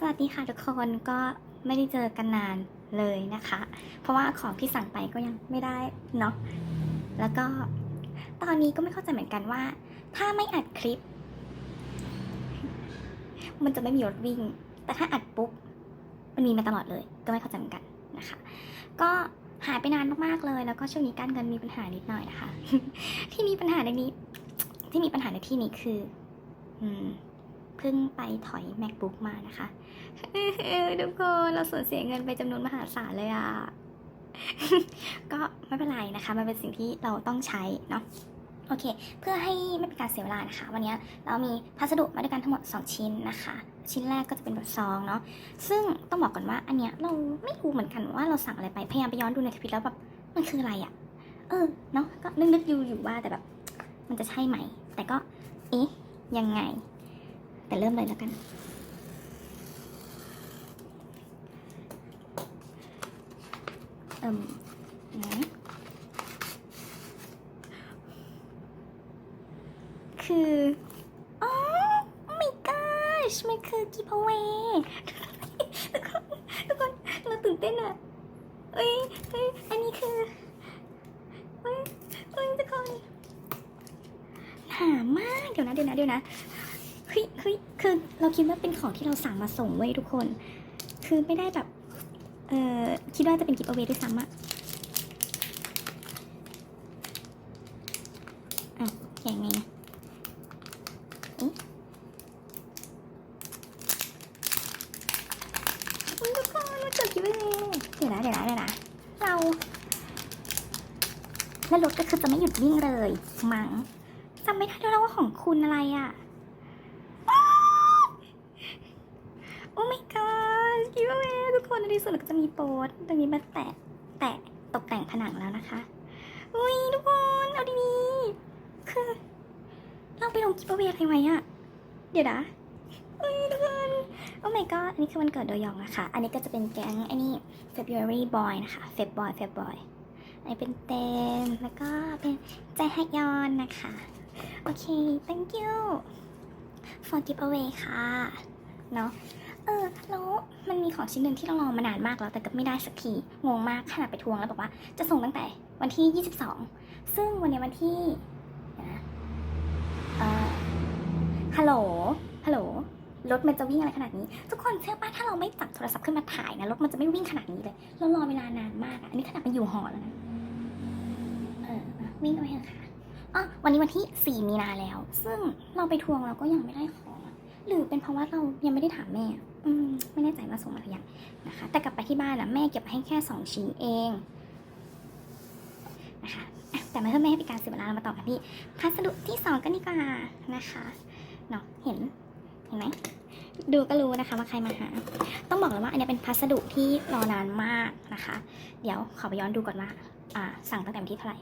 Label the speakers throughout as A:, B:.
A: สวัสดีค่ะทุกคนก็ไม่ได้เจอกันนานเลยนะคะ เพราะว่าของที่สั่งไปก็ยังไม่ได้เนาะแล้วก็ตอนนี้ก็ไม่เข้าใจเหมือนกันว่า ถ้าไม่อัดคลิป มันจะไม่มีรถวิ่ง แต่ถ้าอัดปุ๊บมันมีมาตลอดเลย ก็ไม่เข้าใจเหมือนกันนะคะ ก็หายไปนานมากๆเลย แล้วก็ช่วงนี้การเงินมีปัญหานิดหน่อยนะคะ ที่มีปัญหาในนี้ที่มีปัญหาในที่นี้คือ อืมเพิ่งไปถอย macbook มานะคะ ทุกคนเราสูญเสียเงินไปจำนวนมหาศาลเลยอะก็ไม่เป็นไรนะคะ มันเป็นสิ่งที่เราต้องใช้เนาะโอเค เพื่อให้ไม่เป็นการเสียเวลานะคะ วันนี้เรามีพัสดุมาด้วยกันทั้งหมด 2 ชิ้นนะคะ ชิ้นแรกก็จะเป็นแบบซองเนาะซึ่งต้องบอกก่อนว่าอันเนี้ยเราไม่รู้เหมือนกันว่าเราสั่งอะไรไปพยายามไปย้อนดูในทวิตแล้วแบบมันคืออะไรอะเออเนาะก็นึกๆอยู่อยู่ว่าแต่แบบ มันจะใช่ไหม แต่ก็เอ๊ะยังไง แต่เริ่มเลยแล้วกัน อิ่มคืออ๋อ oh my gosh มันคือ giveaway ทุกคนทุกคนเราตื่นเต้นอะเอ้ยเอ้ยอันนี้คือเอ้ยเอ้ยทุกคนหนามาก เดี๋ยวนะเดี๋ยวนะเดี๋ยวนะเฮ้ยเฮ้ยคือเราคิดว่าเป็นของที่เราสั่งมาส่งเว้ยทุกคน คือไม่ได้แบบ คิดว่าจะเป็นกิฟต์เอาไว้ด้วยซ้ำอะอะแกะไงนะเอ๊ะอุ๊ยทุกคนมาเจอกิฟต์เอาไว้เดี๋ยวนะเดี๋ยวนะเดี๋ยวนะเราแล้วรถก็คือจะไม่หยุดวิ่งเลยมั้งจำไม่ได้แล้วว่าของคุณอะไรอะโอ้ my god กิฟต์เอวทุกคนในที่สุดเราก็จะมีโปสตรงนี้มาแตะแตะตกแต่งผนังแล้วนะคะอุ้ยทุกคนเอาดีๆคือเราไปลงกิฟต์เอว้อะไรไว้อะเดี๋ยวนะอุ้ยทุกคนโอ้ my god อันนี้คือวันเกิดโดยองนะคะ อันนี้ก็จะเป็นแก๊งไอ้นี่ February boy นะคะ Feb boy Feb boy อันนี้เป็นเต็มแล้วก็เป็นใจฮักยอนนะคะ โอเค thank you for giveaway ค่ะ เนาะ เออแล้วมันมีของชิ้นหนึ่งที่เรารอมานานมากแล้วแต่ก็ไม่ได้สักทีงงมากขนาดไปทวงแล้วบอกว่าจะส่งตั้งแต่วันที่ 22 ซึ่งวันนี้วันที่นะเออฮัลโหลฮัลโหลรถมันจะวิ่งอะไรขนาดนี้ ทุกคนเชื่อป่ะถ้าเราไม่จับโทรศัพท์ขึ้นมาถ่ายนะรถมันจะไม่วิ่งขนาดนี้เลยเรารอเวลานานมากอันนี้ขนาดมันอยู่หอแล้วนะเออวิ่งไปเถอะค่ะอ๋อวันนี้วันที่ 4 มีนาแล้ว ซึ่งเราไปทวงเราก็ยังไม่ได้ของหรือเป็นเพราะว่าเรายังไม่ได้ถามแม่ ไม่แน่ใจว่าส่งมาหรือยังนะคะ แต่กลับไปที่บ้านนะแม่เก็บให้แค่ 2 ชิ้นเองนะคะแต่ไม่เพื่อไม่ให้เป็นการเสียเวลาเรามาต่อกันที่พัสดุที่ 2 กันดีกว่านะคะเนาะเห็นเห็นไหมดูก็รู้นะคะว่าใครมาหา ต้องบอกเลยว่าอันนี้เป็นพัสดุที่รอนานมากนะคะ เดี๋ยวขอไปย้อนดูก่อนว่าอ่า สั่งตั้งแต่วันที่เท่าไหร่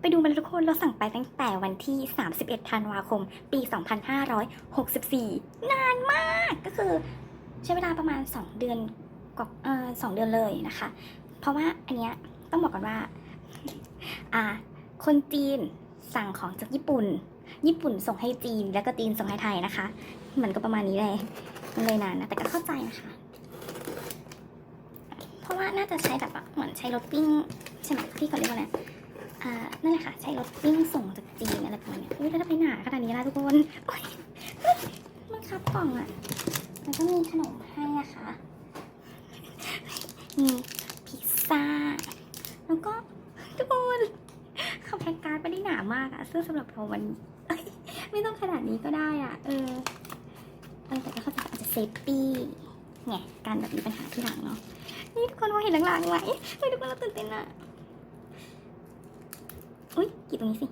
A: ไปดูมาทุกคนเราสั่งไปตั้งแต่วันที่ 31 ธันวาคม ปี 2564 นานมากก็คือ ใช้เวลาประมาณ 2 เดือนกว่าสองเดือนเลยนะคะ เพราะว่าอันเนี้ยต้องบอกก่อนว่าอ่า คนจีนสั่งของจากญี่ปุ่น ญี่ปุ่นส่งให้จีนแล้วก็จีนส่งให้ไทยนะคะ มันก็ประมาณนี้เลยมันเลยนานนะแต่ก็เข้าใจนะคะเพราะว่าน่าจะใช้แบบว่าเหมือนใช้รถปิ้งใช่ไหมที่เขาเรียกว่าอะไรอ่านั่นแหละค่ะใช้รถปิ้งส่งจากจีนอะไรประมาณเนี้ยอุ้ยแล้วไมหนาขนาดนี้ล่ะทุกคนมันคับกล่องอะ แล้วก็มีขนมให้นะคะ มีพิซซ่า แล้วก็ทุกคนเขาแพ็กการ์ดไม่ได้หนามากอะซึ่งสำหรับเรามันไม่ต้องขนาดนี้ก็ได้อะเออเออแต่ก็เข้าใจอาจจะเซฟตี้ไงการแบบมีปัญหาที่หลังเนาะนี่ทุกคนว่าเห็นหลังๆไหมเฮ้ยทุกคนเราตื่นเต้นอะอุ้ยกรีดตรงนี้สิ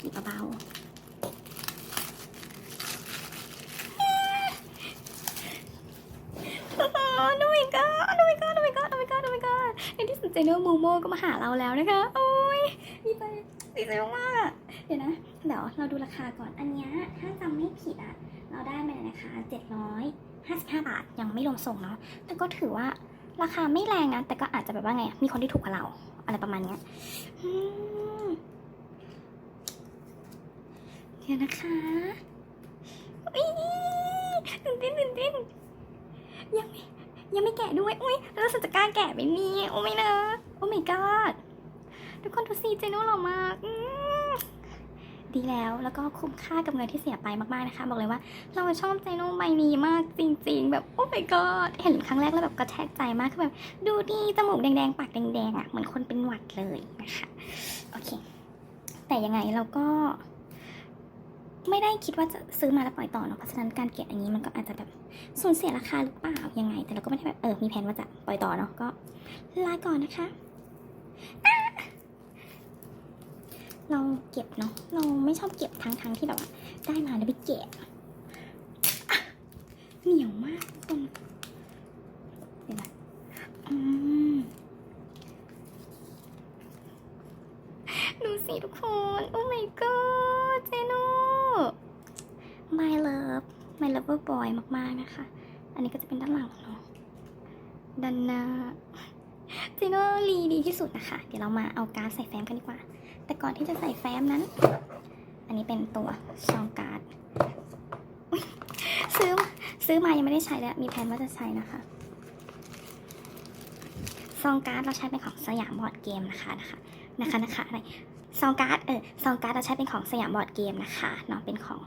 A: กรีดเบาๆ โอ้ my god โอ้ my god โอ้ my god โอ้ my god โอ้ my god ในที่สุดเจเนอร์มูโมก็มาหาเราแล้วนะคะ โอ้ยดีใจดีใจมากเดี๋ยวนะ เดี๋ยวเราดูราคาก่อน อันนี้ถ้าจำไม่ผิดอะเราได้มาเลยนะคะ755บาท ยังไม่รวมส่งเนาะ แต่ก็ถือว่าราคาไม่แรงนะ แต่ก็อาจจะแบบว่าไง มีคนที่ถูกกว่าเรา อะไรประมาณเนี้ยเดี๋ยวนะคะอุ๊ยตื่นเต้นตื่นเต้นยังไม่ ยังไม่แกะด้วย อุ้ยแล้วฉันจะกล้าแกะไหมเนี่ยโอ้ไม่นะ โอ้ my god ทุกคนดูสิเจโน่หล่อมากดีแล้วแล้วก็คุ้มค่ากับเงินที่เสียไปมากๆนะคะ บอกเลยว่า เราชอบเจโน่ใบนี้มากจริง ๆ แบบโอ้ my god เห็นครั้งแรกแล้วแบบกระแทกใจมากคือแบบดูดีจมูกแดงๆ ปากแดงๆอะเหมือนคนเป็นหวัดเลยนะคะโอเค แต่ยังไงเราก็ ไม่ได้คิดว่าจะซื้อมาแล้วปล่อยต่อเนาะเพราะฉะนั้นการเก็บอย่างนี้มันก็อาจจะแบบ สูญเสียราคาหรือเปล่ายังไง แต่เราก็ไม่ได้แบบเออมีแผนว่าจะปล่อยต่อเนาะก็ลาก่อนนะคะ เราเก็บเนาะเราไม่ชอบเก็บทั้งทั้งที่แบบว่าได้มาแล้วไปเก็บเหนียวมากทุกคนเดี๋ยวนะอืมดูสิทุกคน โอ้ my god เจโน่ my love my lover boy มากๆนะคะ อันนี้ก็จะเป็นด้านหลังเนาะด้านหน้าเจโน่ลีดีที่สุดนะคะ เดี๋ยวเรามาเอาการ์ดใส่แฟ้มกันดีกว่า แต่ก่อนที่จะใส่แฟ้มนั้น อันนี้เป็นตัวซองการ์ดซื้อซื้อมายังไม่ได้ใช้เลยมีแผนว่าจะใช้นะคะซองการ์ดเราใช้เป็นของสยามบอร์ดเกมนะคะนะคะนะคะนะคะอะไรซองการ์ดเออซองการ์ดเราใช้เป็นของสยามบอร์ดเกมนะคะเนาะเป็นของ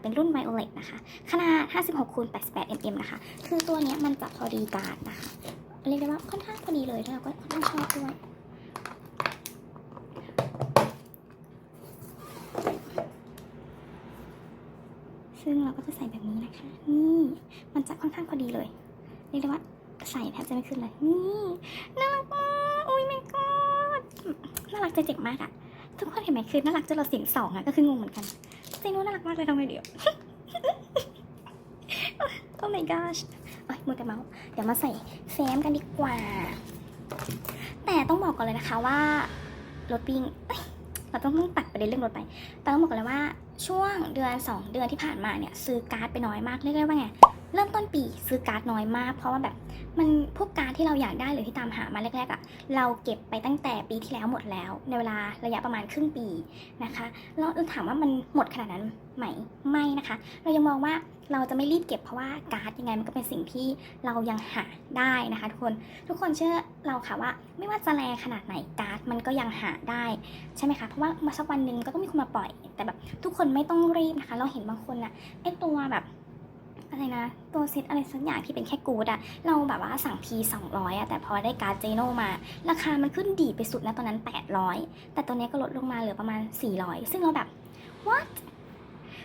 A: เป็นรุ่นไวโอเลตนะคะ ขนาด 56คูณ88 mm นะคะ คือตัวนี้มันจะพอดีการ์ดนะคะ เรียกได้ว่าค่อนข้างพอดีเลยแล้วเราก็ค่อนข้างชอบด้วยซึ่งเราก็จะใส่แบบนี้นะคะ นี่ มันจะค่อนข้างพอดีเลย เรียกได้ว่าใส่แทบจะไม่ขึ้นเลย นี่น่ารักมากอุ้ยแม่กอดน่ารักใจเจ็บมากอะทุกคนเห็นไหมคือน่ารักจนเราเสียงสองอะก็คืองงเหมือนกัน เจนูน่ารักมากเลยทำไมเดี๋ยว โอ้ my gosh เอ้ยมือแต่เมาส์เดี๋ยวมาใส่แฟ้มกันดีกว่า แต่ต้องบอกก่อนเลยนะคะว่ารถปิ้งเเราต้องต้องตัดประเด็นเรื่องรถไปแต่ต้องบอกก่อนเลยว่าช่วงเดือน 2 เดือนที่ผ่านมาเนี่ยซื้อการ์ดไปน้อยมากเรียกได้ว่าไง เริ่มต้นปีซื้อการ์ดน้อยมาก เพราะว่าแบบมันพวกการ์ดที่เราอยากได้หรือที่ตามหามาแรกๆอะ่ะเราเก็บไปตั้งแต่ปีที่แล้วหมดแล้ว ในเวลาระยะประมาณครึ่งปีนะคะแล้วถามว่ามันหมดขนาดนั้นไหมไม่นะคะ เรายังมองว่าเราจะไม่รีบเก็บเพราะว่าการ์ดยังไงมันก็เป็นสิ่งที่เรายังหาได้นะคะ ทุกคนทุกคนเชื่อเราค่ะว่า ไม่ว่าจะแรงขนาดไหนการ์ดมันก็ยังหาได้ใช่ไหมคะเพราะว่ามาสักวันหนึ่งก็ต้องมีคนมาปล่อย แต่แบบทุกคนไม่ต้องรีบนะคะ เราเห็นบางคนอะไอตัวแบบ อะไรนะ ตัวเซตอะไรสักอย่างที่เป็นแค่กูดอะเราแบบว่าสั่งที200อะแต่พอได้การ์ดเจโนมา ราคามันขึ้นดีไปสุดนะตอนนั้น 800 แต่ตอนนี้ก็ลดลงมาเหลือประมาณ 400 ซึ่งเราแบบ what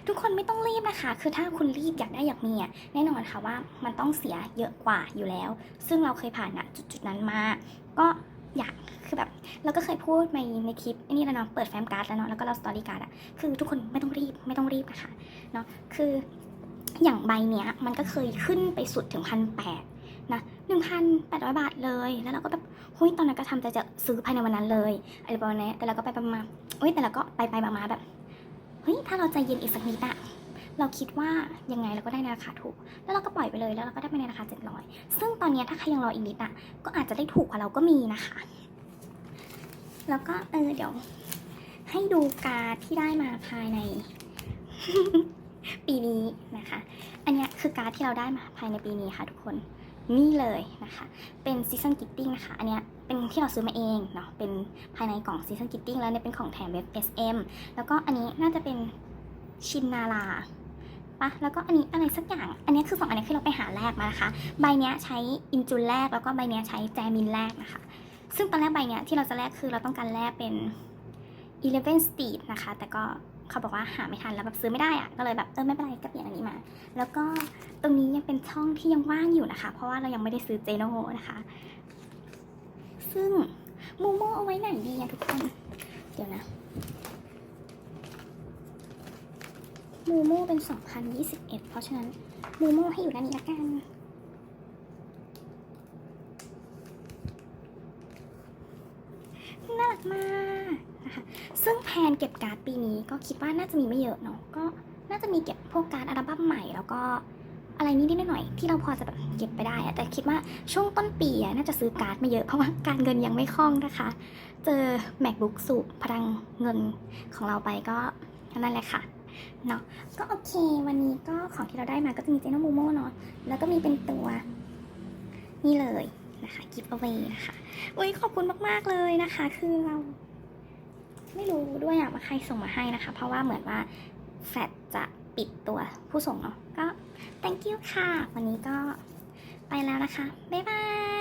A: ทุกคนไม่ต้องรีบนะคะ คือถ้าคุณรีบอยากได้อยากมีอะแน่นอนค่ะว่ามันต้องเสียเยอะกว่าอยู่แล้ว ซึ่งเราเคยผ่านณจุดๆนั้นมา ก็อยากคือแบบเราก็เคยพูดในในคลิปนี่แล้วเนาะเปิดแฟ้มการ์ดแล้วเนาะแล้วก็เราสตอรี่การ์ดอะคือทุกคนไม่ต้องรีบไม่ต้องรีบนะคะเนาะคือ อย่างใบเนี้ยมันก็เคยขึ้นไปสุดถึงพันแปดนะหนึ่งพันแปดร้อยบาทเลย แล้วเราก็แบบเฮ้ยตอนนั้นก็ทำใจจะซื้อภายในวันนั้นเลยอะไรประมาณนี้แต่เราก็ไปประมาณเฮ้ยแต่เราก็ไปไปมาแบบเฮ้ยถ้าเราใจเย็นอีกสักนิดอะเราคิดว่ายังไงเราก็ได้ในราคาถูก แล้วเราก็ปล่อยไปเลยแล้วเราก็ได้ไปในราคา 700 ซึ่งตอนนี้ถ้าใครยังรออีกนิดอะก็อาจจะได้ถูกกว่าเราก็มีนะคะ แล้วก็เออเดี๋ยว ให้ดูการที่ได้มาภายใน ปีนี้นะคะ อันนี้คือการ์ดที่เราได้มาภายในปีนี้ค่ะทุกคนนี่เลยนะคะ เป็นซีซันกิตติ้งนะคะ อันเนี้ยเป็นที่เราซื้อมาเองเนาะ เป็นภายในกล่องซีซันกิตติ้งแล้วเนี่ยเป็นของแถมเว็บ SM แล้วก็อันนี้น่าจะเป็นชินนาราปะแล้วก็อันนี้อะไรสักอย่าง อันนี้คือสองอันนี้คือเราไปหาแลกมานะคะ ใบเนี้ยใช้อินจูนแรกแล้วก็ใบเนี้ยใช้แจมินแรกนะคะ ซึ่งตอนแรกใบเนี้ยที่เราจะแลกคือเราต้องการแลกเป็น11 Street นะคะ แต่ก็ เขาบอกว่าหาไม่ทันแล้วแบบซื้อไม่ได้อะก็เลยแบบเออไม่เป็นไรก็เปลี่ยนอันนี้มา แล้วก็ตรงนี้ยังเป็นช่องที่ยังว่างอยู่นะคะ เพราะว่าเรายังไม่ได้ซื้อเจโนนะคะ ซึ่งมูโมเอาไว้ไหนดีอะทุกคน เดี๋ยวนะมูโมเป็น 2021 เพราะฉะนั้นมูโมให้อยู่ด้านนี้ละกันน่ารักมากนะคะ ซึ่งแพนเก็บการ์ดปีนี้ก็คิดว่าน่าจะมีไม่เยอะเนาะก็น่าจะมีเก็บพวกการ์ดอัลบั้มใหม่แล้วก็อะไรนิดๆหน่อยที่เราพอจะแบบเก็บไปได้อะแต่คิดว่าช่วงต้นปีอะน่าจะซื้อการ์ดม่เยอะเพราะว่าการเงินยังไม่คล่องนะคะ เจอ macbook สูบพลังเงินของเราไปก็นั่นแหละค่ะเนาะก็โอเค วันนี้ก็ของที่เราได้มาก็จะมีเจนโมโมเนาะแล้วก็มีเป็นตัวนี่เลยนะคะกิฟต์เอาไว้นะคะอุ้ยขอบคุณมาก ๆ เลยนะคะ คือเรา ด้วยอะว่าใครส่งมาให้นะคะ เพราะว่าเหมือนว่าแฟดจะปิดตัวผู้ส่งเนาะก็ thank you ค่ะ วันนี้ก็ไปแล้วนะคะ บ๊ายบาย